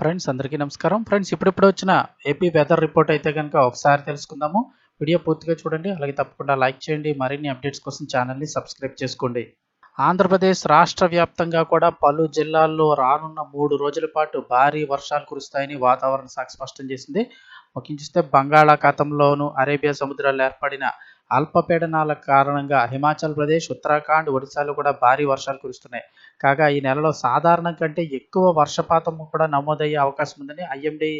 Friends అందరికీ నమస్కారం. Friends ఇప్పుడిప్పుడు వచ్చిన ఏపీ వెదర్ రిపోర్ట్ అయితే కనుక ఒకసారి తెలుసుకుందాము. వీడియో పూర్తిగా చూడండి అలాగే తప్పకుండా లైక్ చేయండి. మరిన్ని అప్డేట్స్ కోసం ఛానల్ని సబ్స్క్రైబ్ చేసుకోండి. ఆంధ్రప్రదేశ్ రాష్ట్ర వ్యాప్తంగా కూడా పలు జిల్లాల్లో రానున్న మూడు రోజుల పాటు భారీ వర్షాలు కురుస్తాయని వాతావరణ శాఖ స్పష్టం చేసింది. ముఖ్యం చూస్తే బంగాళాఖాతంలోను అరేబియా సముద్రాలు ఏర్పడిన అల్పపీడనాల కారణంగా హిమాచల్ ప్రదేశ్ ఉత్తరాఖండ్ ఒడిశాలో కూడా భారీ వర్షాలు కురుస్తున్నాయి. కాగా ఈ నెలలో సాధారణం కంటే ఎక్కువ వర్షపాతం కూడా నమోదయ్యే అవకాశం ఉందని ఐఎండీ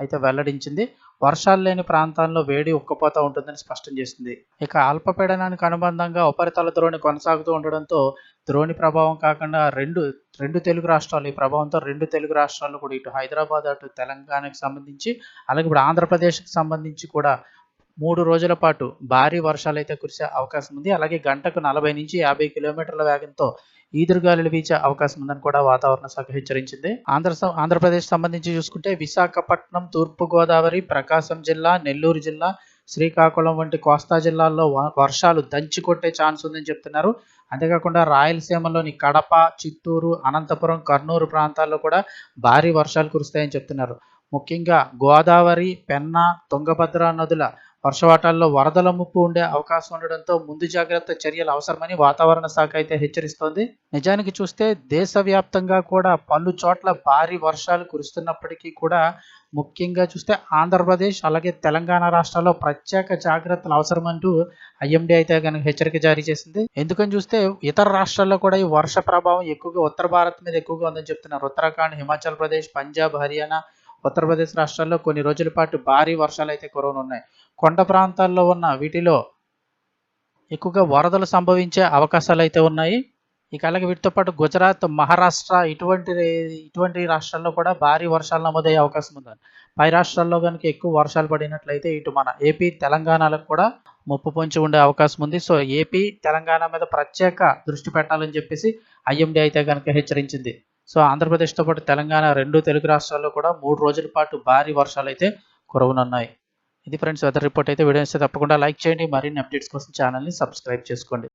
అయితే వెల్లడించింది. వర్షాలు లేని ప్రాంతాల్లో వేడి ఉక్కపోతూ ఉంటుందని స్పష్టం చేసింది. ఇక అల్పపీడనానికి అనుబంధంగా ఉపరితల ద్రోణి కొనసాగుతూ ఉండడంతో ద్రోణి ప్రభావం కాకుండా రెండు రెండు తెలుగు రాష్ట్రాలు ఈ ప్రభావంతో రెండు తెలుగు రాష్ట్రాల్లో కూడా ఇటు హైదరాబాద్ అటు తెలంగాణకు సంబంధించి అలాగే ఇప్పుడు ఆంధ్రప్రదేశ్కి సంబంధించి కూడా మూడు రోజుల పాటు భారీ వర్షాలు అయితే కురిసే అవకాశం ఉంది. అలాగే గంటకు నలభై నుంచి యాభై కిలోమీటర్ల వేగంతో ఈదురుగాలులు వీచే అవకాశం ఉందని కూడా వాతావరణ శాఖ హెచ్చరించింది. ఆంధ్ర ఆంధ్రప్రదేశ్ సంబంధించి చూసుకుంటే విశాఖపట్నం తూర్పు గోదావరి ప్రకాశం జిల్లా నెల్లూరు జిల్లా శ్రీకాకుళం వంటి కోస్తా జిల్లాల్లో వర్షాలు దంచి కొట్టే ఛాన్స్ ఉందని చెప్తున్నారు. అంతేకాకుండా రాయలసీమలోని కడప చిత్తూరు అనంతపురం కర్నూలు ప్రాంతాల్లో కూడా భారీ వర్షాలు కురుస్తాయని చెప్తున్నారు. ముఖ్యంగా గోదావరి పెన్నా తుంగభద్ర నదుల వర్షవాటాల్లో వరదల ముప్పు ఉండే అవకాశం ఉండడంతో ముందు జాగ్రత్త చర్యలు అవసరమని వాతావరణ శాఖ అయితే హెచ్చరిస్తోంది. నిజానికి చూస్తే దేశవ్యాప్తంగా కూడా పలు చోట్ల భారీ వర్షాలు కురుస్తున్నప్పటికీ కూడా ముఖ్యంగా చూస్తే ఆంధ్రప్రదేశ్ అలాగే తెలంగాణ రాష్ట్రాల్లో ప్రత్యేక జాగ్రత్తలు అవసరమంటూ ఐఎండీ అయితే కనుక హెచ్చరిక జారీ చేసింది. ఎందుకని చూస్తే ఇతర రాష్ట్రాల్లో కూడా ఈ వర్ష ప్రభావం ఎక్కువగా ఉత్తర భారత్ మీద ఎక్కువగా ఉందని చెప్తున్నారు. ఉత్తరాఖండ్ హిమాచల్ ప్రదేశ్ పంజాబ్ హర్యానా ఉత్తరప్రదేశ్ రాష్ట్రాల్లో కొన్ని రోజుల పాటు భారీ వర్షాలు అయితే కురవనున్నాయి. కొండ ప్రాంతాల్లో ఉన్న వీటిలో ఎక్కువగా వరదలు సంభవించే అవకాశాలు అయితే ఉన్నాయి. ఇక అలాగే వీటితో పాటు గుజరాత్ మహారాష్ట్ర ఇటువంటి ఇటువంటి రాష్ట్రాల్లో కూడా భారీ వర్షాలు నమోదయ్యే అవకాశం ఉంది. పై రాష్ట్రాల్లో కనుక ఎక్కువ వర్షాలు పడినట్లయితే ఇటు మన ఏపీ తెలంగాణలకు కూడా ముప్పు పొంచి ఉండే అవకాశం ఉంది. సో ఏపీ తెలంగాణ మీద ప్రత్యేక దృష్టి పెట్టాలని చెప్పేసి ఐఎండీ అయితే కనుక హెచ్చరించింది. సో ఆంధ్రప్రదేశ్తో పాటు తెలంగాణ రెండు తెలుగు రాష్ట్రాల్లో కూడా మూడు రోజుల పాటు భారీ వర్షాలు అయితే కురవనున్నాయి. ఇది ఫ్రెండ్స్ వెదర్ రిపోర్ట్ అయితే వీడియో ఇస్తే తప్పకుండా లైక్ చేయండి. మరిన్ని అప్డేట్స్ కోసం ఛానల్ని సబ్స్క్రైబ్ చేసుకోండి.